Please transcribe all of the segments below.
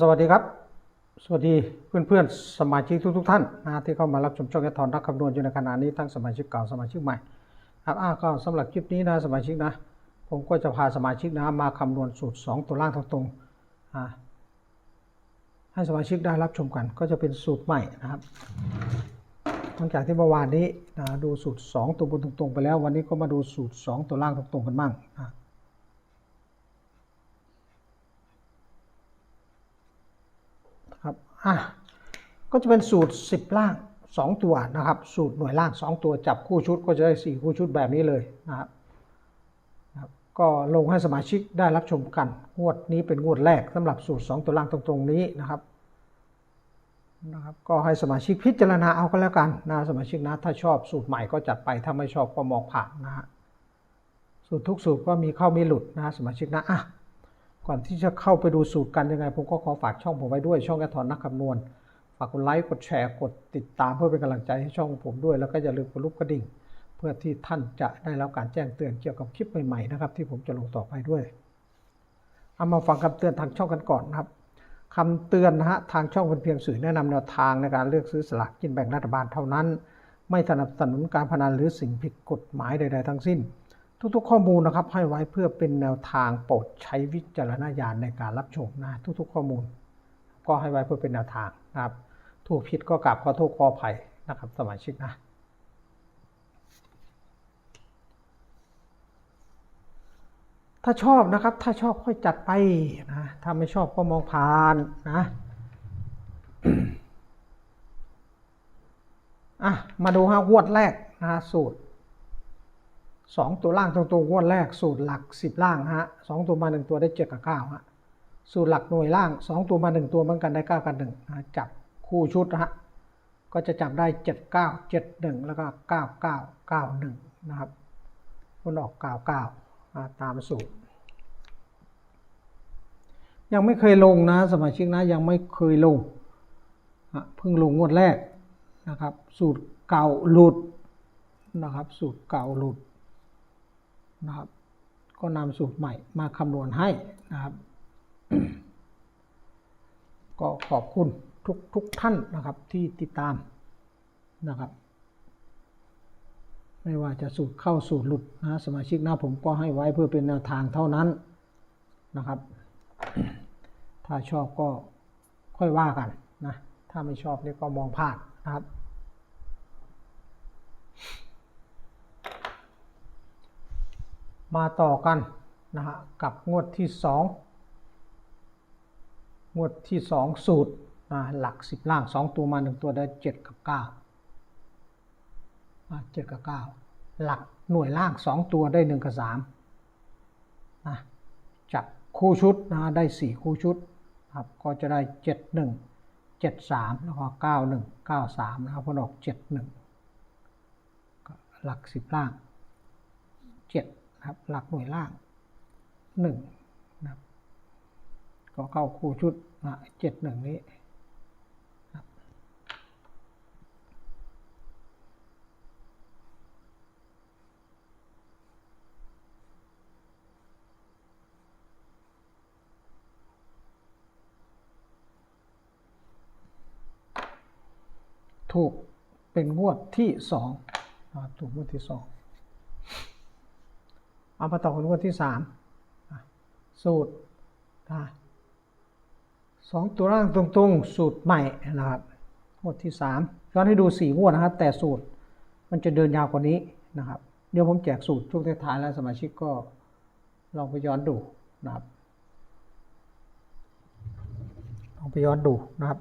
สวัสดีครับ สวัสดีเพื่อนๆ สมาชิกทุกๆท่านนะที่เข้ามารับชมช่องแอทอนนักคำนวณอยู่ในขณะนี้ทั้งสมาชิกเก่าสมาชิกใหม่ครับอ่าก็สำหรับคลิปนี้นะสมาชิกนะ ผมก็จะพาสมาชิกนะมาคำนวณสูตร 2 ตัวล่างตรงๆให้สมาชิกได้รับชมกันก็จะเป็นสูตรใหม่นะครับหลังจากที่เมื่อวานนี้นะดูสูตร 2 ตัวบนตรงๆ ไปแล้ววันนี้ก็มาดูสูตร 2 ตัวล่างตรงๆกันบ้างนะ ครับ อะก็จะเป็นสูตร 10 ล่าง 2 ตัวนะครับ สูตรหน่วยล่าง 2 ตัวจับคู่ชุดก็จะได้ 4 คู่ชุดแบบนี้เลยนะครับก็ลงให้สมาชิกได้รับชมกัน งวดนี้เป็นงวดแรกสำหรับสูตร 2 ตัวล่างตรงๆนี้นะครับนะครับก็ให้สมาชิกพิจารณาเอาก็แล้วกันนะสมาชิกนะถ้าชอบสูตรใหม่ก็จัดไปถ้าไม่ชอบก็มองผ่านนะฮะสูตรทุกสูตรก็มีเข้ามีหลุดนะสมาชิกนะอะ ก่อนที่จะเข้าไปดูสูตรกันยังไง ผมก็ขอฝากช่องผมไว้ด้วยช่องแอทอนนักคำนวณ ฝากกดไลค์กดแชร์กดติดตามเพื่อเป็นกำลังใจให้ช่องผมด้วย แล้วก็อย่าลืมกดรูปกระดิ่ง เพื่อที่ท่านจะได้รับการแจ้งเตือนเกี่ยวกับคลิปใหม่ๆนะครับที่ผมจะลงต่อไปด้วยเอามาฟังคำเตือนทางช่องกันก่อนนะครับคำเตือนนะฮะทางช่องเป็นเพียงสื่อแนะนำแนวทางในการเลือกซื้อสลากกินแบ่งรัฐบาลเท่านั้น ไม่สนับสนุนการพนันหรือสิ่งผิดกฎหมายใด ๆ ทั้งสิ้น ทุกๆ ข้อมูลนะครับ ให้ไว้เพื่อเป็นแนวทางโปรดใช้วิจารณญาณในการรับชมนะทุกๆ ข้อมูล ก็ให้ไว้เพื่อเป็นแนวทางนะครับ ถูกผิดก็กราบขอโทษขออภัยนะครับ สมาชิกนะถ้าชอบนะครับ ถ้าชอบค่อยจัดไปนะ ถ้าไม่ชอบก็มองผ่านนะอะมาดูฮะงวดแรกนะฮะสูตร สองตัวล่างตรงๆงวดแรกสูตรหลักสิบล่างฮะสองตัวมาหนึ่งตัวได้เจ็ดกับเก้าฮะสูตรหลักหน่วยล่างสองตัวมาหนึ่งตัวเหมือนกันได้เก้ากับหนึ่งนะจับคู่ชุดนะฮะก็จะจับได้เจ็ดเก้าเจ็ดหนึ่งแล้วก็เก้าเก้าเก้าหนึ่งนะครับคนออกเก้าเก้าตามสูตร ยังไม่เคยลงนะสมาชิกนะยังไม่เคยลงเพิ่งลงงวดแรกนะครับ สูตรเก่าหลุดนะครับ สูตรเก่าหลุด นะครับ ก็นำสูตรใหม่มาคำนวณให้นะครับ ก็ขอบคุณทุกทุกท่านนะครับที่ติดตามนะครับ ไม่ว่าจะสูตรเข้าสูตรหลุดนะสมาชิกหน้าผมก็ให้ไว้เพื่อเป็นแนวทางเท่านั้นนะครับ ถ้าชอบก็ค่อยว่ากันนะ ถ้าไม่ชอบนี่ก็มองผ่านนะครับ มาต่อกันนะฮะกับงวดที่ 2 งวดที่ 2 สูตรนะหลัก 10 ล่าง 2 ตัวมา 1 ตัวได้ 7 กับ9มา7กับ 9 หลักหน่วยล่าง 2 ตัวได้ 1 กับ3นะจับคู่ชุดนะได้ 4 คู่ชุดครับก็จะได้ 7 1 7 3 แล้วก็ 9 1 9 3 นะครับพนออก 7 1 หลัก 10 ล่าง 7 ครับ หลักหน่วยล่างหนึ่งะครับ ก็เข้าคู่ชุดเจ็ดหนึ่งนี้ถูกเป็นงวดที่สองถูกงวดที่สอง เอามาต่อกันงวดที่สามสูตรสองตัวล่างตรงๆ สูตรใหม่นะครับงวดที่สามย้อนให้ดูสี่งวดนะครับ แต่สูตรมันจะเดินยาวกว่านี้นะครับ เดี๋ยวผมแจกสูตรช่วงท้ายแล้วสมาชิกก็ลองไปย้อนดูนะครับ ลองไปย้อนดูนะครับ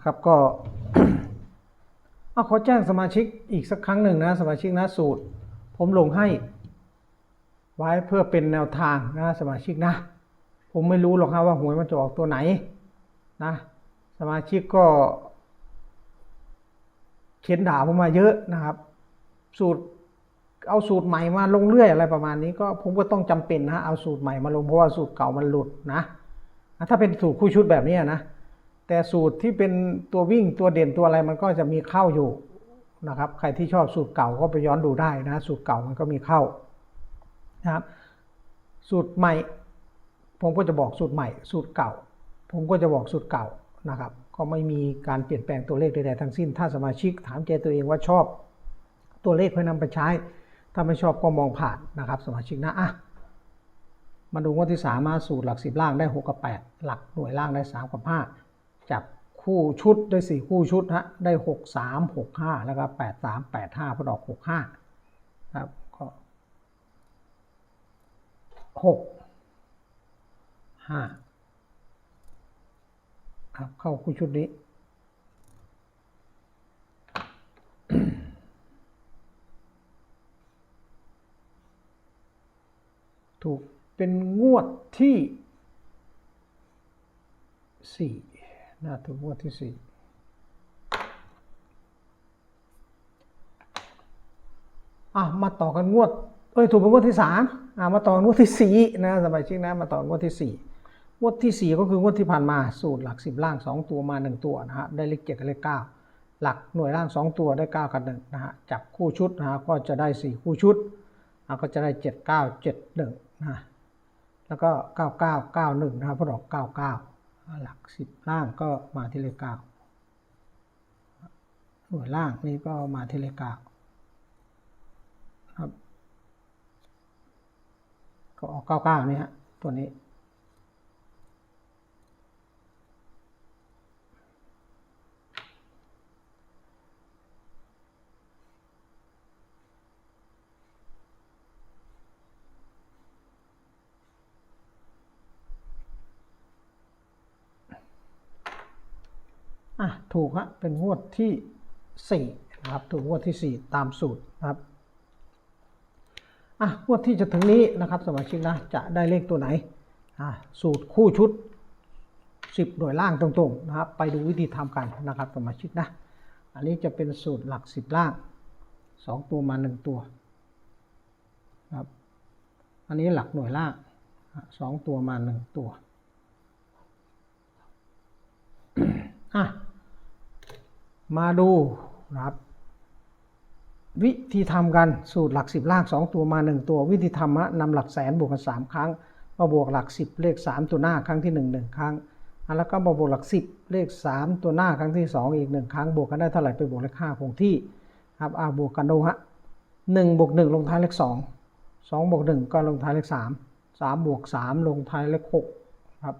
นะครับก็เอาขอแจ้งสมาชิกอีกสักครั้งหนึ่งนะสมาชิกนะสูตร ผมลงให้ ไว้เพื่อเป็นแนวทางนะสมาชิกนะ ผมไม่รู้หรอกครับว่าหวยมันจะออกตัวไหนนะสมาชิกก็เขียนด่าผมมาเยอะนะครับ สูตรเอาสูตรใหม่มาลงเรื่อยอะไรประมาณนี้ก็ผมก็ต้องจำเป็นนะเอาสูตรใหม่มาลงเพราะว่าสูตรเก่ามันหลุดนะ ถ้าเป็นสูตรคู่ชุดแบบนี้นะ แต่สูตรที่เป็นตัววิ่งตัวเด่นตัวอะไรมันก็จะมีเข้าอยู่นะครับ ใครที่ชอบสูตรเก่าก็ไปย้อนดูได้นะ สูตรเก่ามันก็มีเข้านะครับ สูตรใหม่ ผมก็จะบอกสูตรใหม่ สูตรเก่า ผมก็จะบอกสูตรเก่านะครับ ก็ไม่มีการเปลี่ยนแปลงตัวเลขใดๆทั้งสิ้น ถ้าสมาชิกถามใจตัวเองว่าชอบตัวเลขเพื่อนำไปใช้ ถ้าไม่ชอบก็มองผ่านนะครับ สมาชิกนะอะมาดูงวดที่สามมาสูตรหลักสิบล่างได้หกกับแปดหลักหน่วยล่างได้สามกับห้า จับคู่ชุดได้สี่คู่ชุดฮะได้หกสามหกห้าแล้วก็แปดสามแปดห้าพอดอกหกห้าครับก็หกห้าครับเข้าคู่ชุดนี้ถูกเป็นงวดที่สี่ น่าถูกงวดที่สี่อะมาต่อกันงวดเอ้ยถูกเป็นงวดที่สามอะมาต่อนงวดที่สี่นะสบายชิกนะมาต่องวดที่สี่งวดที่สี่ก็คืองวดที่ผ่านมาสูตรหลักสิบล่างสองตัวมาหนึ่งตัวนะฮะได้เลขเจ็ดกับเลขเก้าหลักหน่วยล่างสองตัวได้เก้ากับหนึ่งนะฮะจับคู่ชุดนะฮะก็จะได้สี่คู่ชุดอะก็จะได้เจ็ดเก้าเจ็ดหนึ่งนะแล้วก็99 91นะครับพอดอก99 หลัก10ล่างก็มาที่เลข9หน่วล่างนี่ก็มาที่เลข9ครับ ก็ออก99นี่ฮะตัวนี้ อะถูกฮะเป็นงวดที่สี่นะครับถูกงวดที่สี่ตามสูตรนะครับอะงวดที่จะถึงนี้นะครับสมาชิกนะจะได้เลขตัวไหนอะสูตรคู่ชุด 10 หน่วยล่างตรงๆนะครับไปดูวิธีทำกันนะครับสมาชิกนะอันนี้จะเป็นสูตรหลัก 10 ล่าง 2 ตัวมา 1 ตัวครับอันนี้หลักหน่วยล่างอะสองตัวมา 1 ตัวอะ มาดูนะครับ วิธีทำกันสูตรหลักสิบล่างสองตัวมาหนึ่งตัว วิธีทำฮะนำหลักแสนบวกกันสามครั้ง มาบวกหลักสิบเลขสามตัวหน้าครั้งที่หนึ่งหนึ่งครั้งแล้วก็มาบวกหลักสิบเลขสามตัวหน้าครั้งที่สองอีกหนึ่งครั้งบวกกันได้เท่าไหร่ไปบวกเลขห้าคงที่ครับอ่าบวกกันดูฮะหนึ่งบวกหนึ่งลงท้ายเลขสองสองบวกหนึ่งก็ลงท้ายเลขสามสามบวกสามลงท้ายเลขหกครับ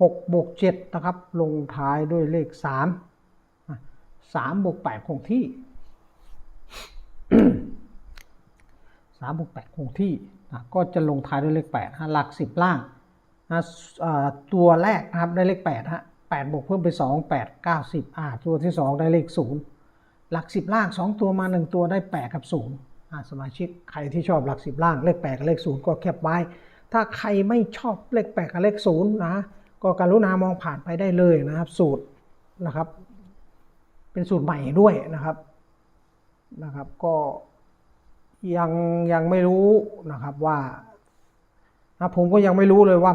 หกบวกเจ็ดนะครับลงท้ายด้วยเลขสาม สามบวกแปดคงที่สามบวกแปดคงที่นะก็จะลงท้ายด้วยเลขแปดฮะหลักสิบล่างนะตัวแรกนะครับได้เลขแปดฮะแปดบวกเพิ่มไปสองแปดเก้าสิบอ่าตัวที่สองได้เลขศูนย์หลักสิบล่างสองตัวมาหนึ่งตัวได้แปดกับศูนย์อ่าสมาชิกใครที่ชอบหลักสิบล่างเลขแปดกับเลขศูนย์ก็แคปไว้ ถ้าใครไม่ชอบเลขแปดกับเลขศูนย์นะก็กรุณามองผ่านไปได้เลยนะครับสูตรนะครับ เป็นสูตรใหม่ด้วยนะครับนะครับ ก็ยังยังไม่รู้นะครับว่านะผมก็ยังไม่รู้เลยว่า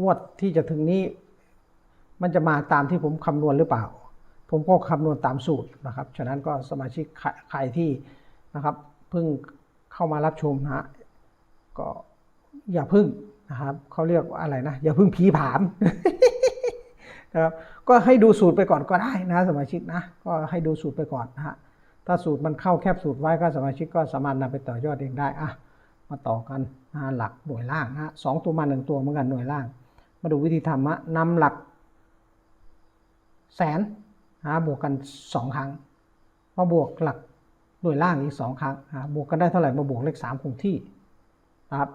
งวดที่จะถึงนี้ มันจะมาตามที่ผมคำนวณหรือเปล่า ผมก็คำนวณตามสูตรนะครับ ฉะนั้นก็สมาชิกใครใครที่นะครับเพิ่งเข้ามารับชมนะ ก็อย่าเพึ่งนะครับเขาเรียกว่าอะไรนะ อย่าเพึ่งผีผาม นะครับก็ให้ดูสูตรไปก่อนก็ได้นะสมาชิกนะก็ให้ดูสูตรไปก่อนนะฮะถ้าสูตรมันเข้าแคบสูตรไว้ก็สมาชิกก็สามารถนำไปต่อยอดเองได้อะมาต่อกันนะหลักหน่วยล่างนะสองตัวมาหนึ่งตัวเหมือนกันหน่วยล่าง มาดูวิธีทำนะนำหลักแสนนะบวกกันสองครั้ง มาบวกหลักหน่วยล่างอีกสองครั้งนะบวกกันได้เท่าไหร่มาบวกเลขสามคงที่นะครับ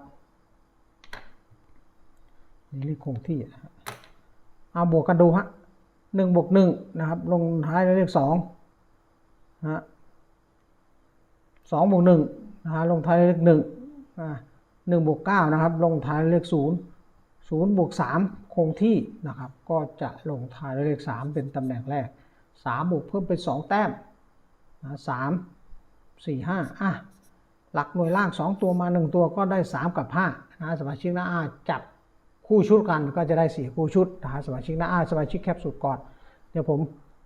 นี่เลขคงที่นะ เอาบวกกันดูฮะหนึ่งบวกหนึ่งนะครับ ลงท้ายด้วยเลขสองนะฮะสองบวกหนึ่งนะฮะลงท้ายเลขหนึ่งอ่าหนึ่งบวกเก้านะครับ ลงท้ายเลขศูนย์ศูนย์บวกสามคงที่นะครับ ก็จะลงท้ายเลขสามเป็นตำแหน่งแรกสามบวกเพิ่มเป็นสองแต้มนะสามสี่ห้าอะหลักหน่วยล่างสองตัวมาหนึ่งตัวก็ได้สามกับห้านะสมาชิกนะอาจับ คู่ชุดกันก็จะได้สี่คู่ชุดหาสมาชิกนะอาสมาชิกแคปสุดก่อน เดี๋ยวผม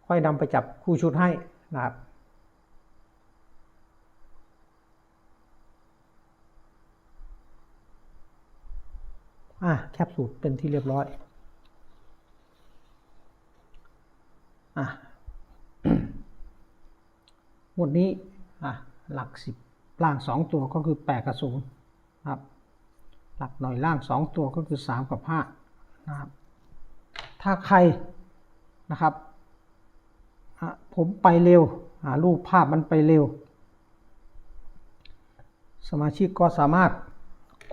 ค่อยนำไปจับคู่ชุดให้นะครับอะแคปสูตรเป็นที่เรียบร้อยอะหมดนี้อะหลักสิบล่างสองตัวก็คือแปดกระสูนครับ หลักหน่อยล่างสองตัวก็คือสามกับห้านะครับถ้าใครนะครับผมไปเร็วอ่ารูปภาพมันไปเร็ว สมาชิกก็สามารถ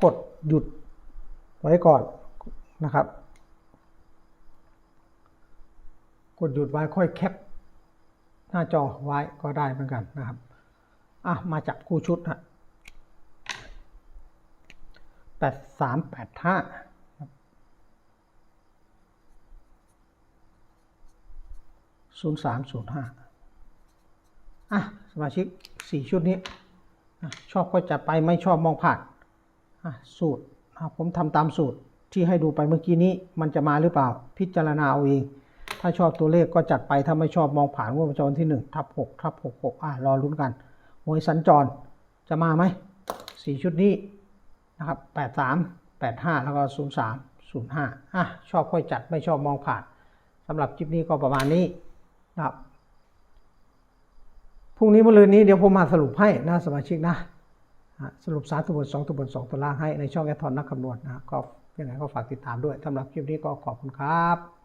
กดหยุดไว้ก่อนนะครับ กดหยุดไว้ค่อยแคปหน้าจอไว้ก็ได้เหมือนกันนะครับอะมาจับคู่ชุดฮะ แปดสามแปดห้าศูนย์สามศูนย์ห้าอะ สมาชิกสี่ชุดนี้ ชอบก็จัดไปไม่ชอบมองผ่านอะสูตร ผมทำตามสูตรที่ให้ดูไปเมื่อกี้นี้ มันจะมาหรือเปล่า พิจารณาเอาเอง ถ้าชอบตัวเลขก็จัดไป ถ้าไม่ชอบมองผ่านวดประจำที่หนึ่งทับหกทับหกหกอะรอลุ้นกันหวยสัญจรจะมาไหมสี่ชุดนี้ นะครับ 83 85 แล้วก็ 03 05อะชอบค่อยจัดไม่ชอบมองผ่านสำหรับคลิปนี้ก็ประมาณนี้นะครับพรุ่งนี้มะรืนนี้เดี๋ยวผมมาสรุปให้นะสมาชิกนะสรุปสามตัวบนสองตัวบนสองตัวล่างให้ในช่องแอททอนนักคำนวณนะก็ยังไงก็ฝากติดตามด้วยสำหรับคลิปนี้ก็ขอบคุณครับ